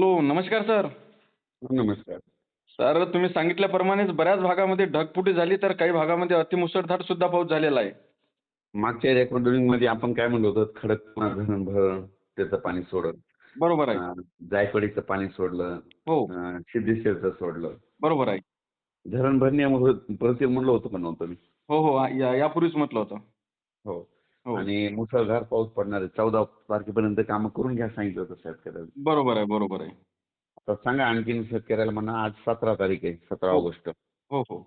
Hello नमस्कार sir. नमस्कार. Sir तुम्ही सांगितल्याप्रमाणेच बऱ्याच भागामध्ये ढगफुटी झाली तर काही भागामध्ये अतिमुसळधार सुद्धा पाऊस झालेला आहे. मागच्या रेकॉर्डिंगमध्ये आपण काय म्हणलो होतो खडकपूर्णा धरण भरण त्याचं पाणी सोडलं बरोबर आहे. अं, जायकवाडीचं पाणी सोडलं. हो. अं, सिद्धेश्वरचं सोडलं. बरोबर आहे. धरण भरण्यामुळे परत म्हणलं होतं का नव्हतं मी? हो हो आ- या- यापूर्वीच म्हटलं होतं. हो. आणि मुसळधार पाऊस पडणार आहे. चौदा तारखेपर्यंत कामं करून घ्या सांगितलं होतं शेतकऱ्याला. बरोबर आहे बरोबर आहे. आता सांगा आणखीन शेतकऱ्याला म्हणा आज सतरा तारीख आहे सतरा हो. ऑगस्ट. हो हो.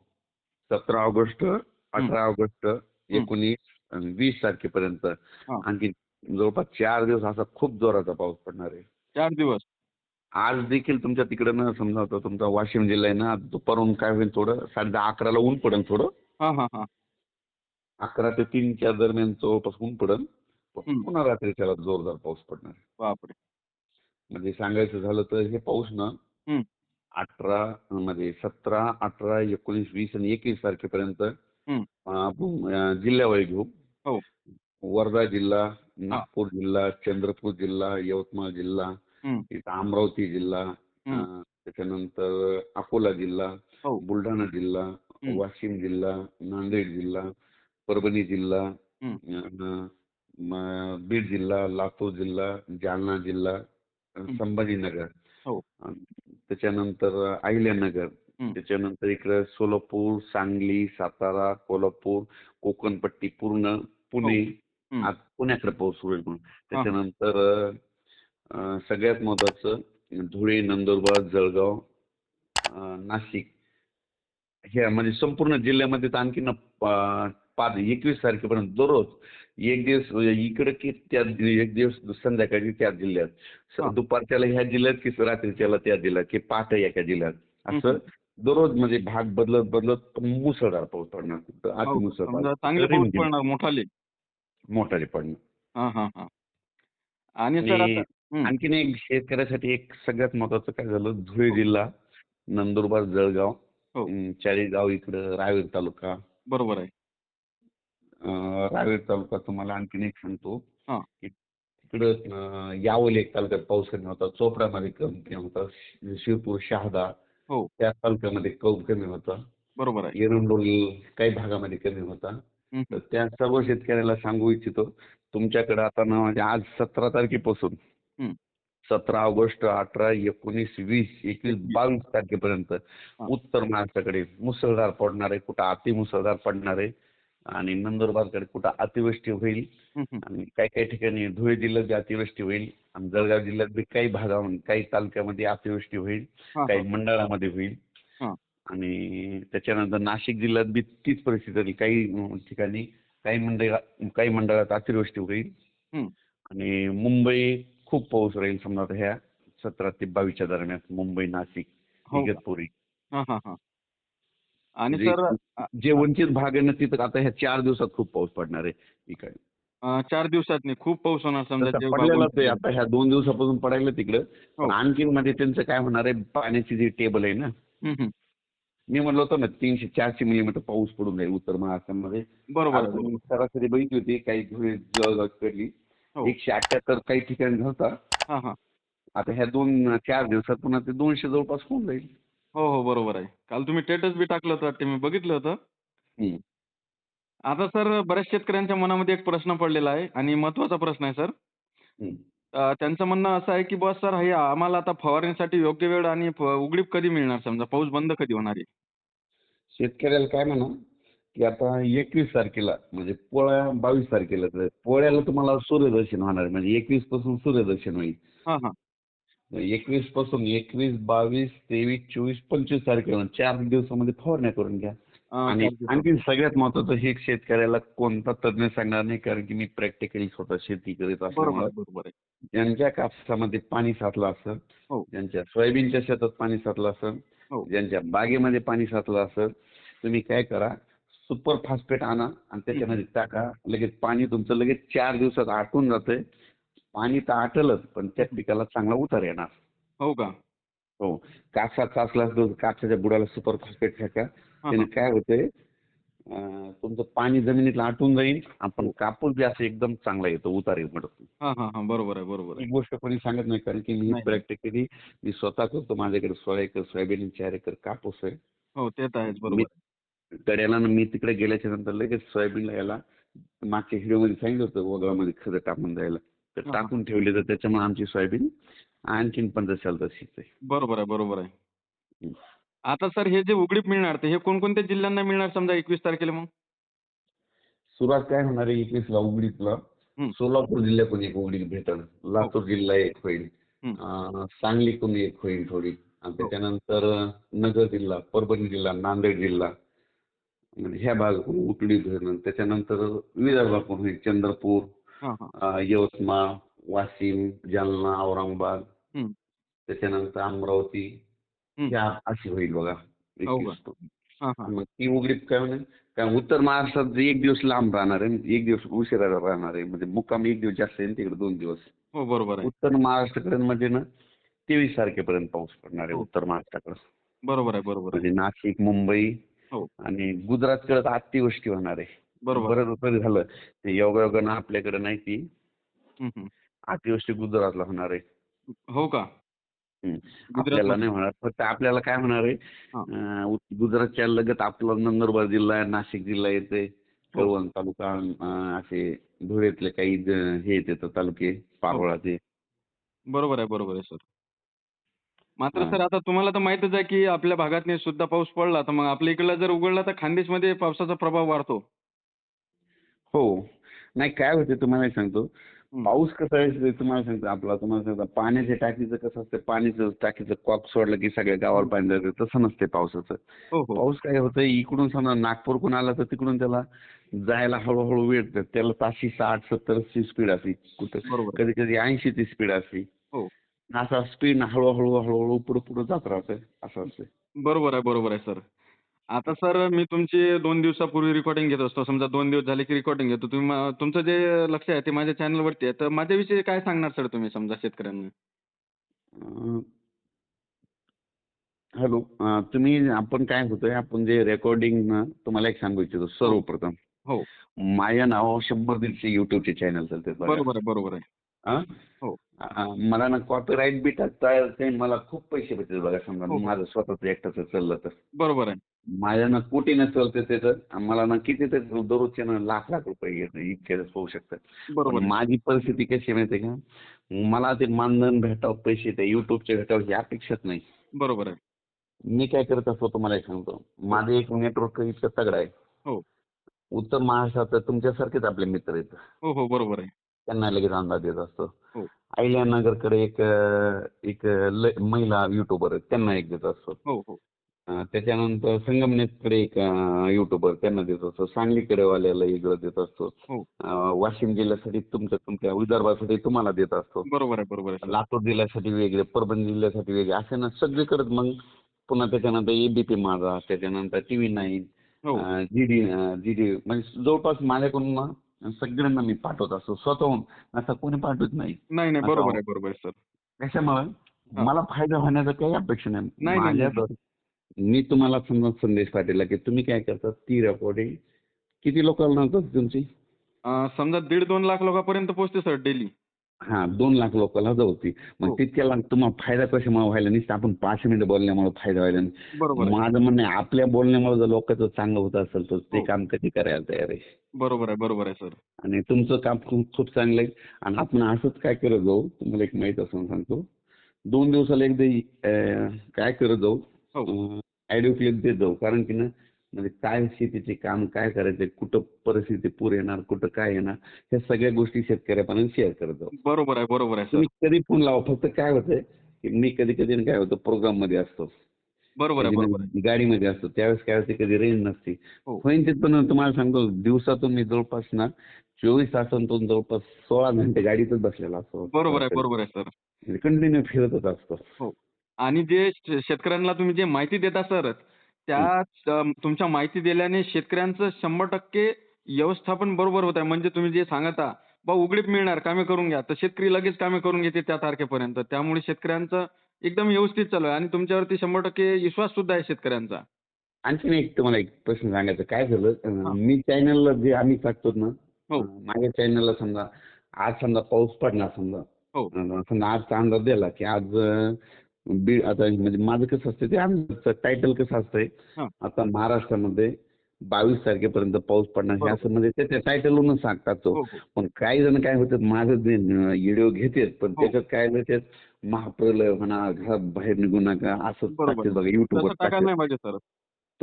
सतरा ऑगस्ट अठरा ऑगस्ट एकोणीस आणि वीस तारखेपर्यंत. हा. आणखी जवळपास चार दिवस असा खूप जोराचा पाऊस पडणार आहे. चार दिवस. आज देखील तुमच्या तिकडं ना समजा तुमचा वाशिम जिल्हा आहे ना दुपारून काय होईल थोडं साडे दहा अकराला ऊन पडेल थोडं. हां हां हां. अकरा ते तीनच्या दरम्यान जवळपास ऊन पडेल. पुन्हा रात्री त्याला जोरदार पाऊस पडणार. बापरे म्हणजे सांगायचं झालं तर हे पाऊस ना. अठरा म्हणजे सतरा अठरा एकोणीस वीस आणि एकवीस तारखेपर्यंत जिल्ह्यावाईज घेऊ हो. वर्धा जिल्हा नागपूर जिल्हा चंद्रपूर जिल्हा यवतमाळ जिल्हा अमरावती जिल्हा त्याच्यानंतर अकोला जिल्हा हो. बुलढाणा जिल्हा. वाशिम जिल्हा नांदेड जिल्हा परभणी जिल्हा बीड जिल्हा लातूर जिल्हा जालना जिल्हा. संभाजीनगर हो. त्याच्यानंतर अहिल्यानगर. त्याच्यानंतर इकडे सोलापूर सांगली सातारा कोल्हापूर कोकणपट्टी पूर्ण पुणे हो. आज पुण्याकडे पाऊस होईल म्हणून त्याच्यानंतर सगळ्यात महत्वाचं धुळे नंदुरबार जळगाव नाशिक हे म्हणजे संपूर्ण जिल्ह्यामध्ये तर आणखी पाच एकवीस तारखेपर्यंत दररोज एक दिवस इकडे की त्या एक दिवस संध्याकाळी त्या जिल्ह्यात. हा. दुपारच्याला ह्या जिल्ह्यात की रात्रीच्याला त्या जिल्ह्यात की पहाटे एका जिल्ह्यात. असं दररोज म्हणजे भाग बदलत बदलत मुसळधार पाऊस पडणार हो, समजा चांगले पाऊस पडणार मोठाले. मोठाले पडणार. हां हां हां. आणि. आणखीन एक शेतकऱ्यासाठी एक सगळ्यात महत्वाचं काय झालं? धुळे जिल्हा नंदुरबार जळगाव हो. चाळीसगाव इकडं रावेर तालुका. बरोबर आहे. रावेर तालुका तुम्हाला आणखीन एक सांगतो हा. की तिकडं अं, यावल एक तालुक्यात पाऊस कमी होता चोपड्यामध्ये कमी होता शि- शिरपूर शहादा हो. त्या तालुक्यामध्ये कौल कमी होता बरोबर आहे एरंडोल काही भागामध्ये कमी होता हम्म. तर त्या सर्व शेतकऱ्याला सांगू इच्छितो तुमच्याकडे आता ना म्हणजे आज सतरा तारखेपासून. सतरा ऑगस्ट अठरा एकोणीस वीस एकवीस बावीस तारखेपर्यंत उत्तर महाराष्ट्राकडे मुसळधार पडणार आहे कुठं अतिमुसळधार पडणार आहे आणि नंदुरबारकडे कुठं अतिवृष्टी होईल. आणि काही काही ठिकाणी धुळे जिल्ह्यात बी अतिवृष्टी होईल आणि जळगाव जिल्ह्यात बी काही भागामध्ये काही तालुक्यामध्ये अतिवृष्टी होईल काही. मंडळामध्ये होईल. आणि त्याच्यानंतर नाशिक जिल्ह्यात बी तीच परिस्थिती झाली काही ठिकाणी काही मंडळा काही मंडळात अतिवृष्टी होईल. आणि मुंबई खूप पाऊस राहील समजा ह्या सतरा ते बावीसच्या दरम्यान मुंबई नाशिक हो? इगतपुरी आणि म्हणजे सर जे वंचित भाग आहे ना तिथं आता ह्या चार दिवसात खूप पाऊस पडणार आहे इकडे. चार दिवसात नाही खूप पाऊस होणार समजा आता ह्या दोन दिवसापासून पडायला तिकडं. हो. पण आणखीन मध्ये त्यांचं काय होणार आहे पाण्याची जी टेबल आहे ना. मी म्हणलो होतो ना तीनशे चारशे मिलीमीटर पाऊस पडून जाईल उत्तर महाराष्ट्रामध्ये. बरोबर सरासरी बघितली होती काही जळगाव कडली हो. एकशे अठ्याहत्तर काही ठिकाणी होता हां. आता ह्या दोन चार दिवसात पुन्हा ते दोनशे जवळपास होऊन जाईल. हो हो बरोबर आहे. काल तुम्ही स्टेटस बी टाकलं होतं वाटते मी बघितलं होतं. हम्म. आता सर बऱ्याच शेतकऱ्यांच्या मनामध्ये एक प्रश्न पडलेला आहे आणि महत्त्वाचा प्रश्न आहे सर. हम्म. अ, त्यांचं म्हणणं असं आहे की बस सर हे आम्हाला आता फवारणीसाठी योग्य वेळ आणि फ- उघडीप कधी मिळणार? समजा पाऊस बंद कधी होणार आहे? शेतकऱ्याला काय म्हणा की आता एकवीस तारखेला म्हणजे पोळ्या बावीस तारखेला तर पोळ्याला तुम्हाला सूर्यदर्शन होणार आहे. म्हणजे एकवीसपासून सूर्यदर्शन होईल. हां हां. एकवीसपासून एकवीस बावीस तेवीस चोवीस पंचवीस तारखेला चार दिवसामध्ये फवारण्या करून घ्या आणि. आणखी सगळ्यात महत्वाचं हे शेतकऱ्याला कोणता तज्ञ सांगणार नाही कारण की मी प्रॅक्टिकली स्वतः शेती करीत आहे ज्यांच्या कापसामध्ये पाणी साचलं असेल हो. ज्यांच्या सोयाबीनच्या शेतात पाणी साचलं असेल हो. ज्यांच्या बागेमध्ये पाणी साचलं असेल तुम्ही काय करा सुपर फॉस्फेट आणा आणि त्याच्यामध्ये टाका लगेच पाणी तुमचं लगेच चार दिवसात आटून जातंय पाणी तर आटलच पण त्या पिकाला चांगला उतार येणार. हो का? हो. कापसात साचला असतो कापसाच्या बुडाला सुपर फॉस्फेट टाका. हां, त्याने हां. काय होतंय तुमचं पाणी जमिनीतलं आटून जाईल आपण कापूस बी असं एकदम चांगला येतो उतार हा हा हा. बरोबर आहे बरोबर ही गोष्ट कोणी सांगत नाही कारण की मी. प्रॅक्टिकली मी स्वतः करतो. माझ्याकडे सोळा एकर सोयाबीन चार एकर कापूस आहे. हो ते तर आहेच बरोबर. कड्याला मी तिकडे गेल्याच्यानंतर लगेच सोयाबीनला याला मागच्या व्हिडिओमध्ये सांगितलं होतं वगळामध्ये खतं टाकून द्यायला. तर हा. टाकून ठेवले तर त्याच्यामुळे आमची सोयाबीन आणखीन पंधरा साल तशीच आहे. बरोबर आहे बरोबर आहे. हं. आता सर हे जे उघडीप मिळणार ते हे कोणकोणत्या जिल्ह्यांना मिळणार समजा एकवीस तारखेला मग? सुरुवात काय होणार आहे एकवीसला उघडीतला हं. सोलापूर जिल्ह्यातून एक उघडीत भेटल. लातूर जिल्हा एक होईल. हं. सांगलीतून एक होईल थोडी. आणि त्याच्यानंतर नगर जिल्हा परभणी जिल्हा नांदेड जिल्हा. ह्या भागातून उकडी धरण. त्याच्यानंतर विदर्भातून होईल चंद्रपूर. हा हा यवतमाळ वाशिम जालना औरंगाबाद. त्याच्यानंतर अमरावती. ह्या अशी होईल बघा का? 21 मग ती उघडीप काय होणार कारण उत्तर महाराष्ट्रात एक दिवस लांब राहणार आहे एक दिवस उशिरा राहणार आहे म्हणजे मुक्काम एक दिवस जास्त आहे तिकडे दोन दिवस. हो बरोबर आहे. उत्तर महाराष्ट्राकडे म्हणजे ना तेवीस तारखेपर्यंत पाऊस पडणार आहे हो. उत्तर महाराष्ट्राकडे. बरोबर आहे बरोबर आहे. म्हणजे नाशिक मुंबई हो. आणि गुजरातकडे अतिवृष्टी होणार आहे. बरोबर. बरं झालं. ते योगायोगानं आपल्याकडे नाही ती. अतिवृष्टी गुजरातला होणार आहे. हो का. गुजरातला- आपल्याला नाही होणार. फक्त आपल्याला काय होणार आहे? गुजरातच्या लगत आपला नंदुरबार जिल्हा आहे, नाशिक जिल्हा येते. हो. कळवण तालुका असे धुळ्यातले काही हे येतात तालुके पारोळाचे बरोबर आहे बरोबर आहे सर. मात्र. सर आता तुम्हाला तर माहीतच आहे की आपल्या भागात सुद्धा पाऊस पडला तर मग आपल्या इकडला जर उघडला तर खानदेशमध्ये पावसाचा प्रभाव वाढतो. हो. नाही काय होते तुम्हाला सांगतो. हं. पाऊस कसा आहे ते तुम्हाला सांगतो आपला. तुम्हाला सांगतो पाण्याच्या टाकीचं कसं असतं पाणीचं टाकीचं कॉक सोडलं की सगळ्या गावाला पाणी जातं तसं नसते पावसाचं. हो हो. पाऊस काय होतं इकडून समजा नागपूरकडून आला तर तिकडून त्याला जायला हळूहळू वेळ. त्याला ताशी साठ सत्तर ची स्पीड असते कुठं. कधी कधी ऐंशी ची स्पीड असते. हो. असा स्पीड हळूहळू हळूहळू पुढे पुढे जात राहतं असं असतं बरोबर आहे बरोबर आहे सर. आता सर मी तुमची दोन दिवसापूर्वी रेकॉर्डिंग घेत असतो. समजा दोन दिवस झाले की रेकॉर्डिंग घेतो. तुम्ही तुमचं जे लक्ष आहे ते माझ्या चॅनलवरती आहे. तर माझ्याविषयी काय सांगणार सर तुम्ही समजा शेतकऱ्यांना? हॅलो तुम्ही आपण काय होतंय आपण जे रेकॉर्डिंग तुम्हाला एक सांगू इच्छितो. सर्वप्रथम हो. माझ्या नावावर शंभर दीडशे युट्यूबचे चॅनल चालतात बघा. बरोबर आहे बरोबर आहे. हा? हो मला ना कॉपीराईट बी टाकता येते मला खूप पैसे भेटतात बघा समजा हो, हो. माझं स्वतःच एकटाच चाललं तर. बरोबर आहे. माझ्या ना कोटीनं चालते त्याचं मला ना किती तर दररोजचे ना लाख लाख रुपये इतके होऊ शकतात. बरोबर माझी परिस्थिती कशी माहिती का? मला ते मानधन भेटावं पैसे ते युट्यूबचे भेटावं ही अपेक्षाच नाही. बरोबर आहे. मी काय करत असतो तुम्हाला एक सांगतो. माझं एक नेटवर्क इतकं तगडं आहे. हो. उत्तर महाराष्ट्रात तर तुमच्यासारखेच आपले मित्र आहेत. हो हो बरोबर आहे. त्यांना लगेच अंदाज देत असतो. हो. अहिल्यानगरकडे एक एक महिला युट्यूबर त्यांना एक देत असतो. हो हो. त्याच्यानंतर संगमनेरकडे एक युट्यूबर त्यांना देत असतो. सांगलीकडे वाल्याला इकडं देत असतो. वाशिम जिल्ह्यासाठी तुमच्या तुमच्या विदर्भासाठी तुम्हाला देत असतो. बरोबर आहे बरोबर लातूर जिल्ह्यासाठी वेगळे परभणी जिल्ह्यासाठी वेगळे असे ना सगळीकडे मग पुन्हा त्याच्यानंतर एबीपी माझा त्याच्यानंतर टीव्ही नाईन हो. जी डी जी डी म्हणजे जवळपास माझ्याकडून सगळ्यांना मी पाठवत असतो. स्वतःहून असं कोणी पाठवत नाही. नाही नाही बरोबर आहे बरोबर आहे सर. कशामुळे. मला फायदा होण्याचं काही अपेक्षा नाही. नाही, नाही, माझ्या मी तुम्हाला समजा संदेश पाठवला की तुम्ही काय करता? ती रेकॉर्डिंग किती लोकांना होतात तुमची? समजा दीड दोन लाख लोकांपर्यंत पोहोचते सर डेली हा दोन लाख लोकांना जाऊती. मग हो. तितक्या लाख तुम्हाला फायदा कशामुळे व्हायला नाही आपण पाच मिनिटं बोलण्यामुळे फायदा व्हायला नाही माझं म्हणणं आहे आपल्या बोलण्यामुळे जर लोकांचं चांगलं होत असेल तर ते हो. काम कधी करायला तयार आहे? बरोबर आहे बरोबर आहे सर. आणि तुमचं काम खूप चांगलं आहे. आणि आपण असंच काय करत जाऊ? तुम्हाला एक माहीत असून सांगतो. दोन दिवसाला एकदा काय करत जाऊ? क्लिप देत जाऊ. कारण की ना म्हणजे काय शेतीचे काम काय करायचे कुठं परिस्थिती पूर येणार कुठं काय येणार ह्या सगळ्या गोष्टी शेतकऱ्यापर्यंत शेअर करत जाऊ. बरोबर आहे बरोबर आहे सर तुम्ही कधी फोन लावा फक्त काय होतंय की मी कधी कधी काय होतं प्रोग्राममध्ये असतो. बरोबर आहे कधी बरोबर आहे. गाडीमध्ये असतो त्यावेळेस काय होते कधी रेंज नसते. हो. होईन तिथपर्यंत तुम्हाला सांगतो दिवसातून मी जवळपास ना चोवीस तासांतून जवळपास सोळा घंटे गाडीतच बसलेला असतो. बरोबर आहे बरोबर आहे सर कंटिन्यू फिरतच असतो. हो. आणि जे शेतकऱ्यांना तुम्ही जे माहिती देता सर त्या तुमच्या माहिती दिल्याने शेतकऱ्यांचं शंभर टक्के व्यवस्थापन बरोबर होत आहे. म्हणजे तुम्ही जे सांगता बा उघडीप मिळणार कामे करून घ्या. तर शेतकरी लगेच कामे करून घेते त्या तारखेपर्यंत. त्यामुळे शेतकऱ्यांचं एकदम व्यवस्थित चालू आहे. आणि तुमच्यावरती शंभर टक्के विश्वास सुद्धा आहे शेतकऱ्यांचा. आणखीन एक तुम्हाला एक प्रश्न सांगायचा. काय झालं. मी चॅनलला जे आम्ही टाकतो ना हो. माझ्या चॅनलला समजा आज समजा पाऊस पडला समजा. हो. समजा आजचा अंदाज दिला की आज बीड आता म्हणजे माझं कसं असतं ते अंदाजचं टायटल कसं असतंय. आता महाराष्ट्रामध्ये बावीस तारखेपर्यंत पाऊस पडणार हे. असं म्हणजे ते त्या टायटलवरून सांगतात तो हो हो पण काही जण काय होतात माझं व्हिडिओ घेतात पण हो. त्याच्यात काय होतात महाप्रलय म्हणा घरात बाहेर निघू नका असं बघा युट्यूबवर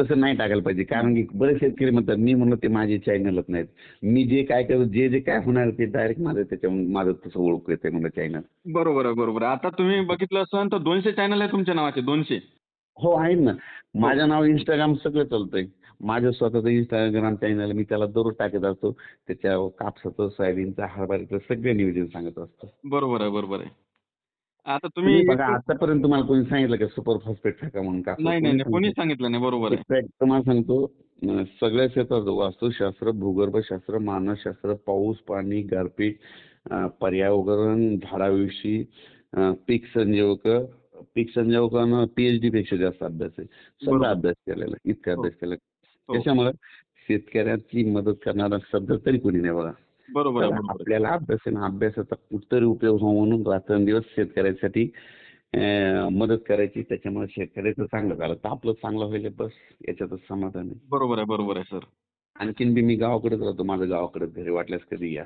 तसं नाही टाकायला पाहिजे. कारण की बरेच शेतकरी म्हणतात मी म्हणलं ते माझे चॅनलच नाहीत. मी जे काय करतो जे जे काय होणार ते डायरेक्ट माझं त्याच्यावर माझं तसं ओळख येते म्हणलं चॅनल बरोबर आहे बरोबर आहे. आता तुम्ही बघितलं असाल तर दोनशे चॅनल आहे तुमच्या नावाचे दोनशे. हो आहेत ना. माझं नाव इंस्टाग्राम सगळं चालतंय. माझं स्वतःचं इंस्टाग्राम चॅनल मी त्याला दररोज टाकत असतो. त्याच्यावर कापसाचं सोयाबीनचं हरभऱ्याचं सगळे नियोजन सांगत असतो. बरोबर आहे बरोबर आहे. आता तुम्ही तुम्ही बघा आतापर्यंत तुम्हाला कोणी सांगितलं का सुपर फॉस्फेट टाका म्हणून कापसात? नाही नाही कोणी नाही कोणीच सांगितलं नाही बरोबर आहे Exact तुम्हाला सांगतो अं, सगळ्या क्षेत्रात वास्तुशास्त्र भूगर्भशास्त्र मानसशास्त्र पाऊस पाणी गारपीट अं, पर्यावरण झाडाविषयी अं, पीक संजीवक पीक संजीवकानं पीएचडी पेक्षा जास्त अभ्यास आहे बरोबर. सगळा अभ्यास केलेला आहे, इतका हो. अभ्यास केला हो. त्याच्यामुळे शेतकऱ्याची मदत करणारा शब्द तरी कोणी नाही बघा बरोबर आपल्याला अभ्यास आहे ना अभ्यासाचा कुठतरी उपयोग व्हावा म्हणून रात्रंदिवस शेतकऱ्यासाठी मदत करायची त्याच्यामुळे शेतकऱ्याचं चांगलं झालं. तर आपलं चांगलं होईल बस याच्यातच समाधान आहे. बरोबर आहे बरोबर आहे सर. आणखीन बी मी गावाकडेच राहतो. माझं गावाकडे घरी वाटल्यास कधी या.